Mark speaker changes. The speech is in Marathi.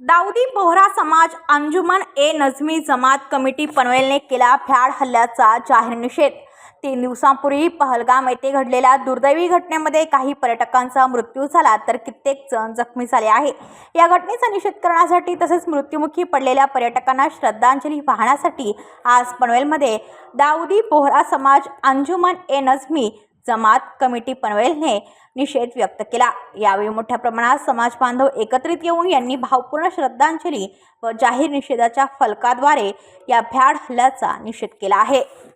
Speaker 1: दाऊदी बोहरा समाज अंजुमन ए नजमी जमात कमिटी पनवेलने केला फ्याड हल्ल्याचा जाहीर निषेध. तीन दिवसांपूर्वी पहलगाम येथे घडलेल्या दुर्दैवी घटनेमध्ये काही पर्यटकांचा मृत्यू झाला तर कित्येक जण जखमी झाले आहे या घटनेचा निषेध करण्यासाठी तसेच मृत्युमुखी पडलेल्या पर्यटकांना श्रद्धांजली वाहण्यासाठी आज पनवेलमध्ये दाऊदी बोहरा समाज अंजुमन ए नजमी जमात कमिटी पनवेलने निषेध व्यक्त केला. यावेळी मोठ्या प्रमाणात समाज बांधव एकत्रित येऊन यांनी भावपूर्ण श्रद्धांजली व जाहीर निषेधाच्या फलकाद्वारे या भ्याड हल्ल्याचा निषेध केला आहे.